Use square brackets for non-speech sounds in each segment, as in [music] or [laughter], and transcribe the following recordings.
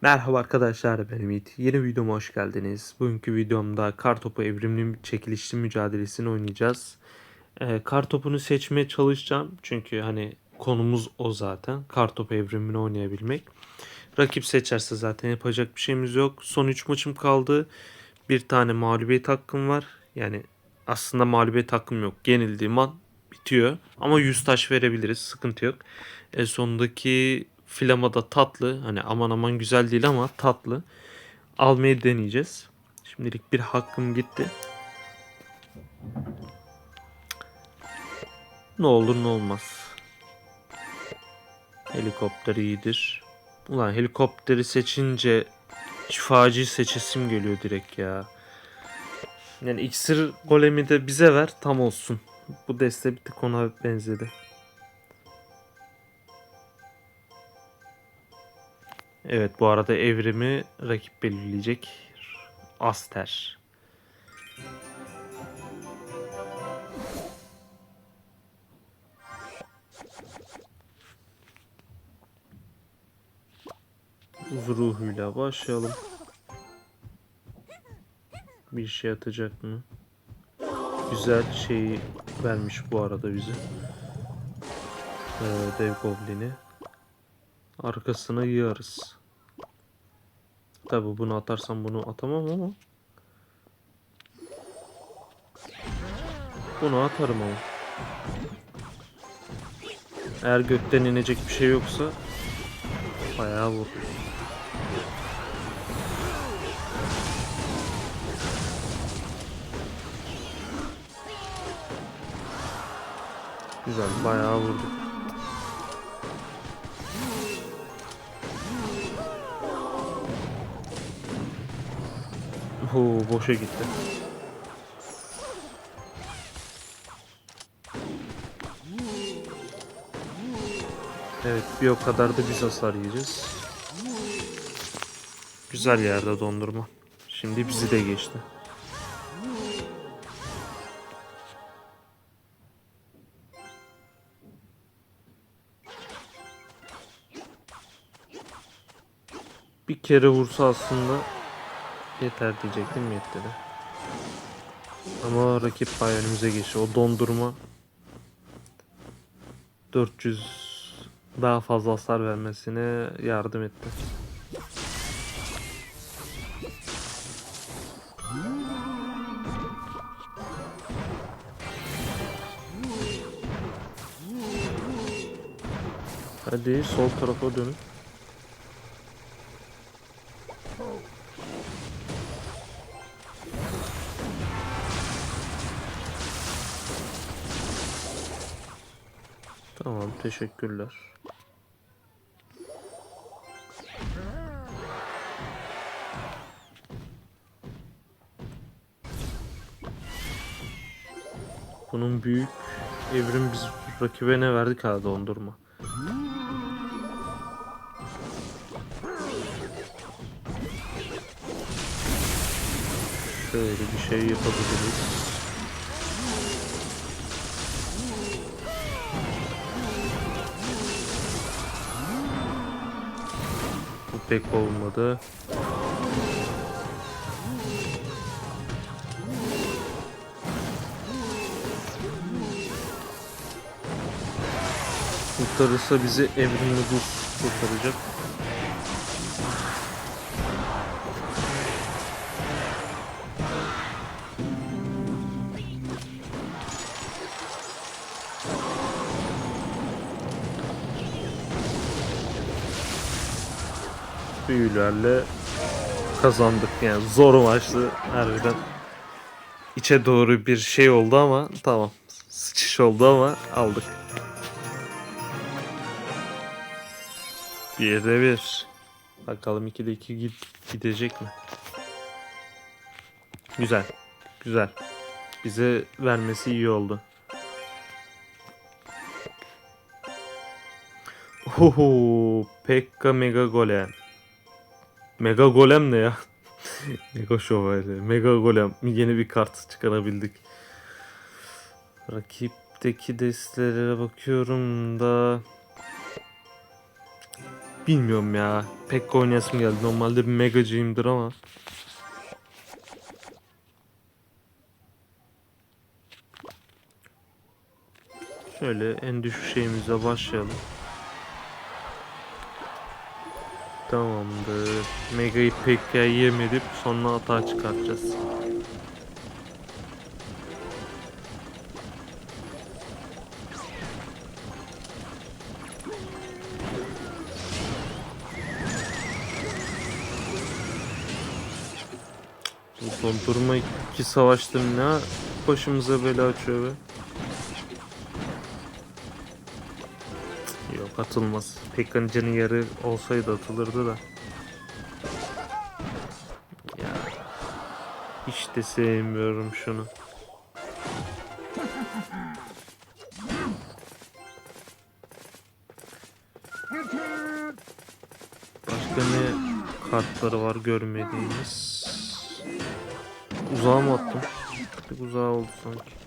Merhaba arkadaşlar ben Ümit. Yeni videoma hoş geldiniz. Bugünkü videomda kartopu evrimli çekilişli mücadelesini oynayacağız. Ee, kartopunu seçmeye çalışacağım. Çünkü hani konumuz o zaten. Kartopu evrimini oynayabilmek. Rakip seçerse zaten yapacak bir şeyimiz yok. Son 3 maçım kaldı. Bir tane mağlubiyet hakkım var. Yani aslında mağlubiyet hakkım yok. Yenildiğim an bitiyor. Ama 100 taş verebiliriz. Sıkıntı yok. E, sondaki Flama da tatlı. Hani aman aman güzel değil ama tatlı. Almayı deneyeceğiz. Şimdilik bir hakkım gitti. Ne olur ne olmaz. Helikopter iyidir. Ulan helikopteri seçince şifacıyı seçesim geliyor direkt ya. Yani iksir golemi de bize ver tam olsun. Bu deste bir tık ona benzedi. Evet bu arada evrimi rakip belirleyecek. Aster. Ruhuyla başlayalım. Bir şey atacak mı? Güzel şeyi vermiş bu arada bize. Ee, dev goblini. Arkasına yığarız. Tabi bunu atarsam bunu atamam ama. Bunu atarım ama. Eğer gökten inecek bir şey yoksa bayağı vur. Güzel bayağı vurduk. Oo, boşa gitti. Evet bir o kadar da biz hasar yiyeceğiz. Güzel yerde dondurma. Şimdi bizi de geçti. Bir kere vursa aslında Yeter diyecektim yetti de. Ama rakip bayağı önümüze geçti. O dondurma 400 daha fazla hasar vermesine yardım etti. Hadi sol tarafa dönün. Tamam teşekkürler. Bunun büyük evrim biz rakibe ne verdik ha dondurma. Şöyle bir şey yapabiliriz. Pek olmadı. Kurtarırsa bizi evrimli buz kurtaracak. Büyülerle kazandık. Yani zor maçtı harbiden. İçe doğru bir şey oldu ama tamam. Sıçış oldu ama aldık. Bir de bir. Bakalım 2'de 2 gidecek mi? Güzel. Güzel. Bize vermesi iyi oldu. Oho, Pekka Mega Golem. Mega Golem ne ya? [laughs] Mega Şövalye. Mega Golem. Yeni bir kart çıkarabildik. Rakipteki destelere bakıyorum da bilmiyorum ya. Pek oynayasım geldi. Normalde bir megacıyımdır ama. Şöyle en düşük şeyimize başlayalım. Tamamdır. Mega'yı pek yem edip sonra atağa çıkartacağız. Dondurma iki savaştım ne başımıza bela açıyor be. Atılmaz. Pekka'nın canı yarı olsaydı atılırdı da. Ya. Hiç de sevmiyorum şunu. Başka ne kartları var görmediğimiz? Uzağa mı attım? Bir uzağa oldu sanki.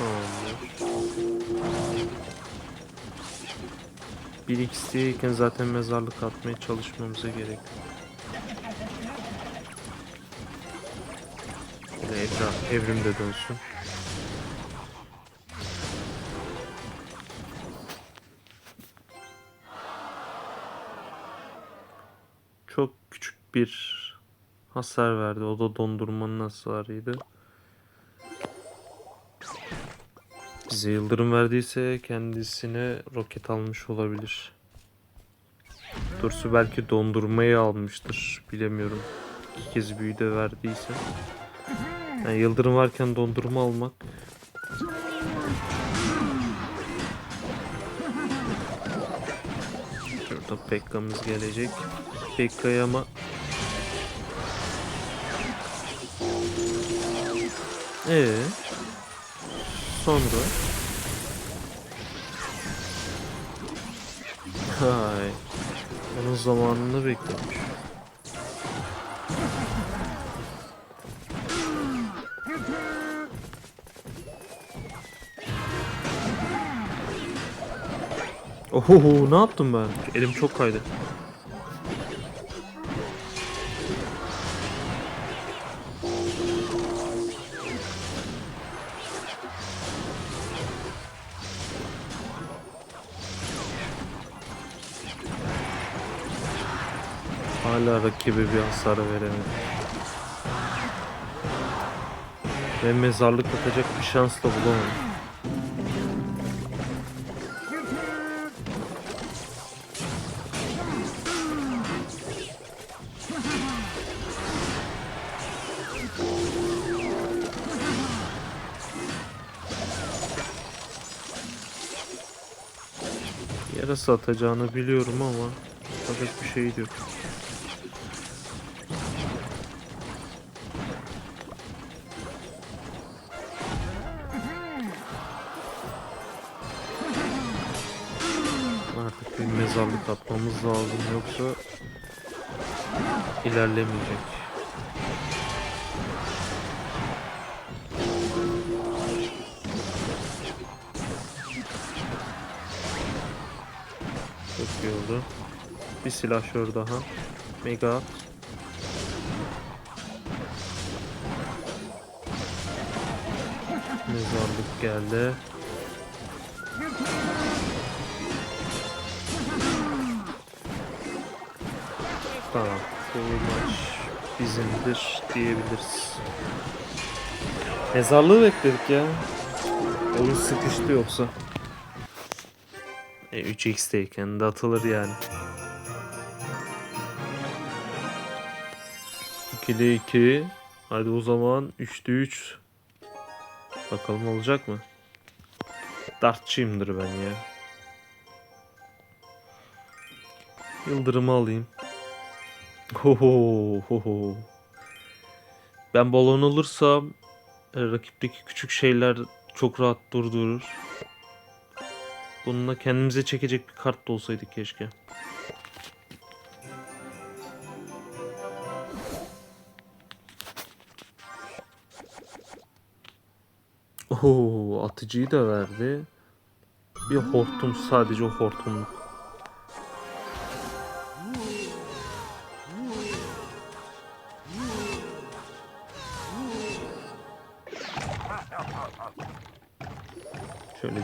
Tamamdır. 1x'teyken zaten mezarlık atmaya çalışmamıza gerek. yok. Bir Evra, evrim de dönsün. Çok küçük bir hasar verdi. O da dondurmanın hasarıydı. Bize yıldırım verdiyse kendisine roket almış olabilir. Dursu belki dondurmayı almıştır. Bilemiyorum. İki kez büyü de verdiyse. Yani yıldırım varken dondurma almak Şurada Pekka'mız gelecek. Pekka'ya ama Ee, sonra Hay. Onun zamanını beklemiş. Oho ne yaptım ben? Elim çok kaydı. Rakibe bir hasar veremedim. Ve mezarlık atacak bir şans da bulamadım. Yarası atacağını biliyorum ama yapacak bir şey yok. Mezarlık atmamız lazım yoksa ilerlemeyecek. Çok iyi oldu. Bir silahşör daha. Mega. Mezarlık geldi. Tamam. Bu maç bizimdir diyebiliriz. Mezarlığı bekledik ya. Oyun sıkıştı yoksa. E, 3x'teyken de atılır yani. 2'de 2. Hadi o zaman 3'te 3. Bakalım olacak mı? Dartçıyımdır ben ya. Yıldırımı alayım. Hoho, hoho. Ben balon olursam e, rakipteki küçük şeyler çok rahat durdurur. Bununla kendimize çekecek bir kart da olsaydı keşke. Oo, atıcıyı da verdi. Bir hortum sadece o hortumluk.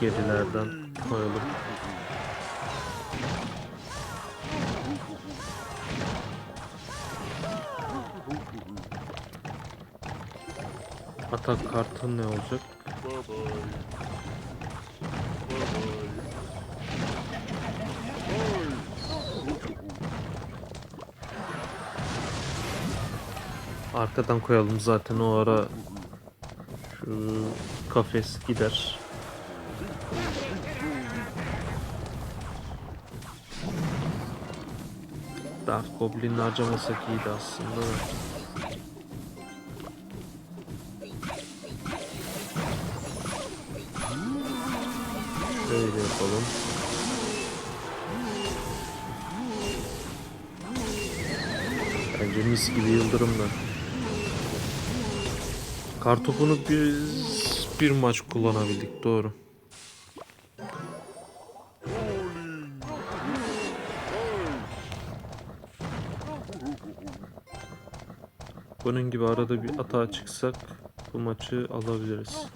Gerilerden koyalım. Atak kartı ne olacak? Arkadan koyalım zaten o ara şu kafes gider. Dark Goblin harcamasak iyiydi aslında. da. Yapalım. Bence mis gibi yıldırımlar. Kartopunu biz bir maç kullanabildik doğru. Bunun gibi arada bir atağa çıksak bu maçı alabiliriz.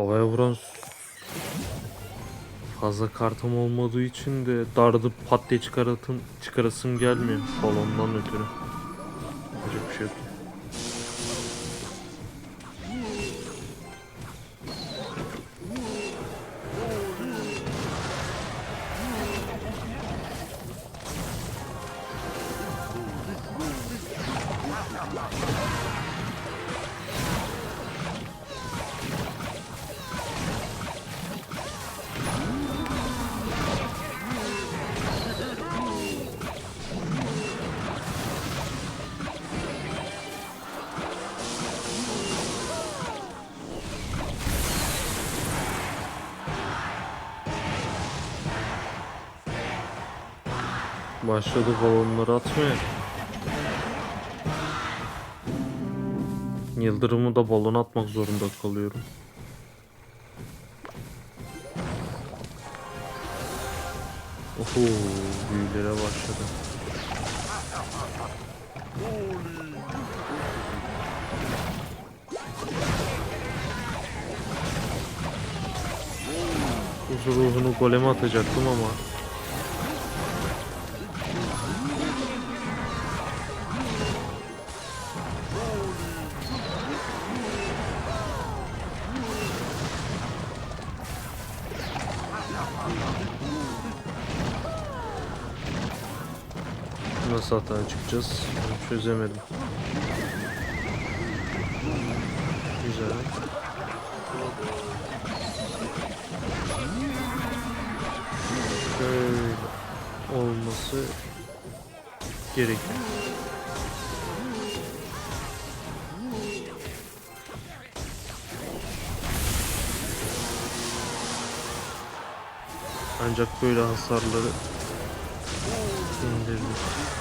Havaya vuran fazla kartım olmadığı için de dardı pat diye çıkartım, çıkarasım gelmiyor balondan ötürü. Yapacak bir şey yok. Başladı balonları atmaya. Yıldırımı da balon atmak zorunda kalıyorum. Oho büyülere başladı. Huzur ruhunu goleme atacaktım ama Nasıl hata çıkacağız? Çözemedim. Güzel. Şöyle olması gerekiyor. Ancak böyle hasarları indirilir.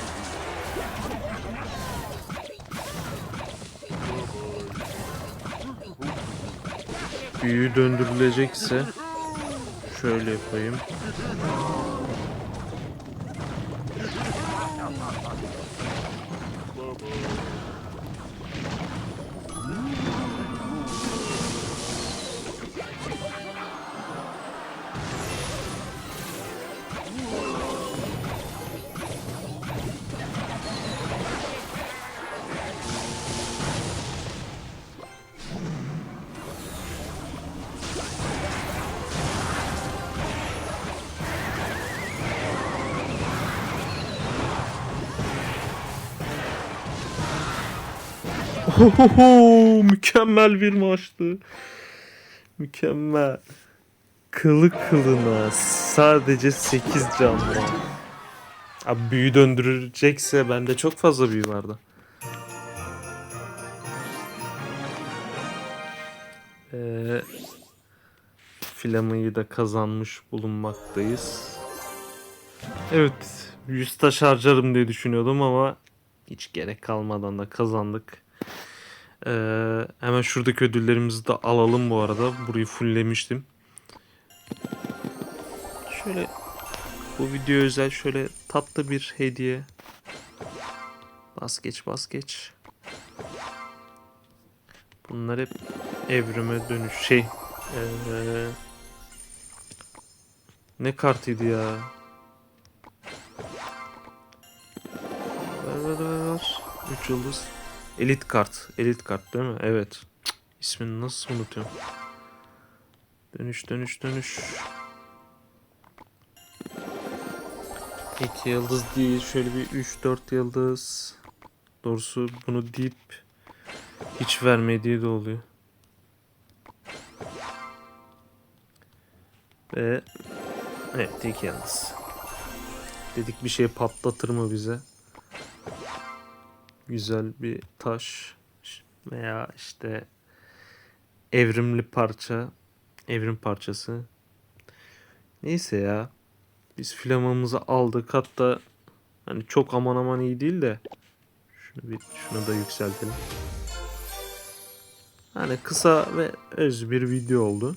Büyü döndürülecekse şöyle yapayım. Ohoho, mükemmel bir maçtı. Mükemmel. Kılı kılına sadece 8 can var. Abi büyü döndürecekse bende çok fazla büyü vardı. Ee, Flamayı da kazanmış bulunmaktayız. Evet 100 taş harcarım diye düşünüyordum ama hiç gerek kalmadan da kazandık. Ee, hemen şuradaki ödüllerimizi de alalım bu arada. Burayı fulllemiştim. Şöyle bu video özel şöyle tatlı bir hediye. Bas geç bas geç. Bunlar hep evrime dönüş şey. Ee, ne kartıydı ya? Ver ver ver ver. 3 yıldız. Elit kart. Elit kart değil mi? Evet. Cık, İsmini nasıl unutuyorum? Dönüş dönüş dönüş. 2 yıldız değil. Şöyle bir 3-4 yıldız. Doğrusu bunu deyip hiç vermediği de oluyor. Ve evet 2 yıldız. Dedik bir şey patlatır mı bize? Güzel bir taş veya işte evrimli parça, evrim parçası. Neyse ya. Biz flamamızı aldık. Hatta hani çok aman aman iyi değil de şunu bir şunu da yükseltelim. Hani kısa ve öz bir video oldu.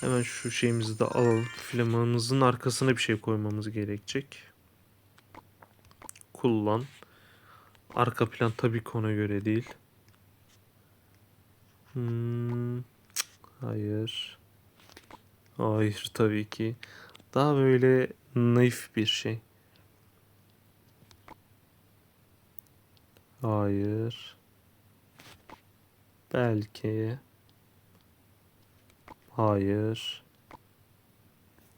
Hemen şu şeyimizi de alalım. Flamanımızın arkasına bir şey koymamız gerekecek. Kullan. Arka plan tabii ki ona göre değil. Hmm, hayır. Hayır tabii ki. Daha böyle naif bir şey. Hayır. Belki. Hayır.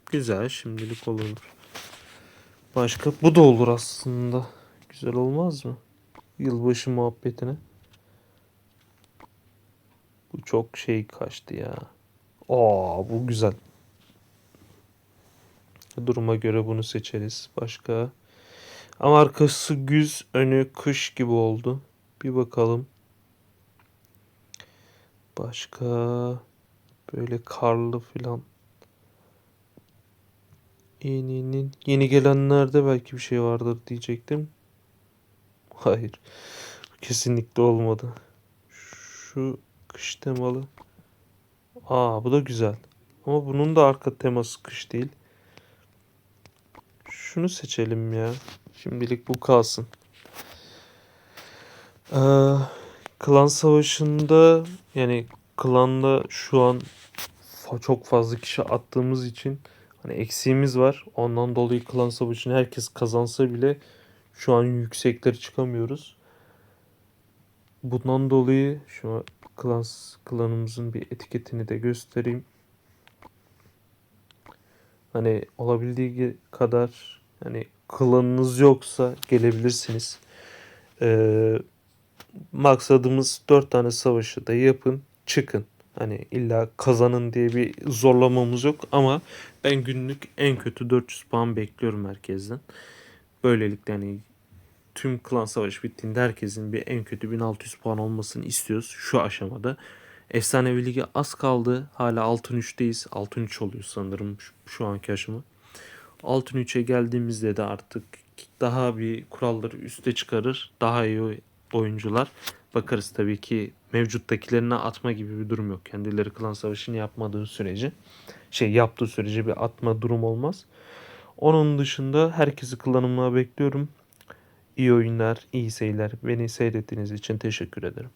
Güzel şimdilik olur. Başka bu da olur aslında. Güzel olmaz mı? Yılbaşı muhabbetine. Bu çok şey kaçtı ya. Aa bu güzel. Duruma göre bunu seçeriz. Başka. Ama arkası güz, önü kış gibi oldu. Bir bakalım. Başka böyle karlı filan. Yeni'nin yeni gelenlerde belki bir şey vardır diyecektim. [laughs] Hayır. Kesinlikle olmadı. Şu kış temalı. Aa bu da güzel. Ama bunun da arka teması kış değil. Şunu seçelim ya. Şimdilik bu kalsın. Ee, klan savaşında yani klanda şu an çok fazla kişi attığımız için hani eksiğimiz var. Ondan dolayı klan savaşını herkes kazansa bile şu an yüksekleri çıkamıyoruz. Bundan dolayı şu an klan, klanımızın bir etiketini de göstereyim. Hani olabildiği kadar hani klanınız yoksa gelebilirsiniz. Ee, maksadımız 4 tane savaşı da yapın çıkın. Hani illa kazanın diye bir zorlamamız yok ama ben günlük en kötü 400 puan bekliyorum herkesten. Böylelikle hani tüm klan savaşı bittiğinde herkesin bir en kötü 1600 puan olmasını istiyoruz şu aşamada. Efsanevi Ligi az kaldı. Hala altın 3'teyiz. Altın 3 oluyor sanırım şu, şu anki aşama. Altın 3'e geldiğimizde de artık daha bir kuralları üste çıkarır. Daha iyi oyuncular. Bakarız tabii ki mevcuttakilerine atma gibi bir durum yok. Kendileri klan savaşını yapmadığı sürece şey yaptığı sürece bir atma durum olmaz. Onun dışında herkesi klanıma bekliyorum. İyi oyunlar, iyi seyirler. Beni seyrettiğiniz için teşekkür ederim.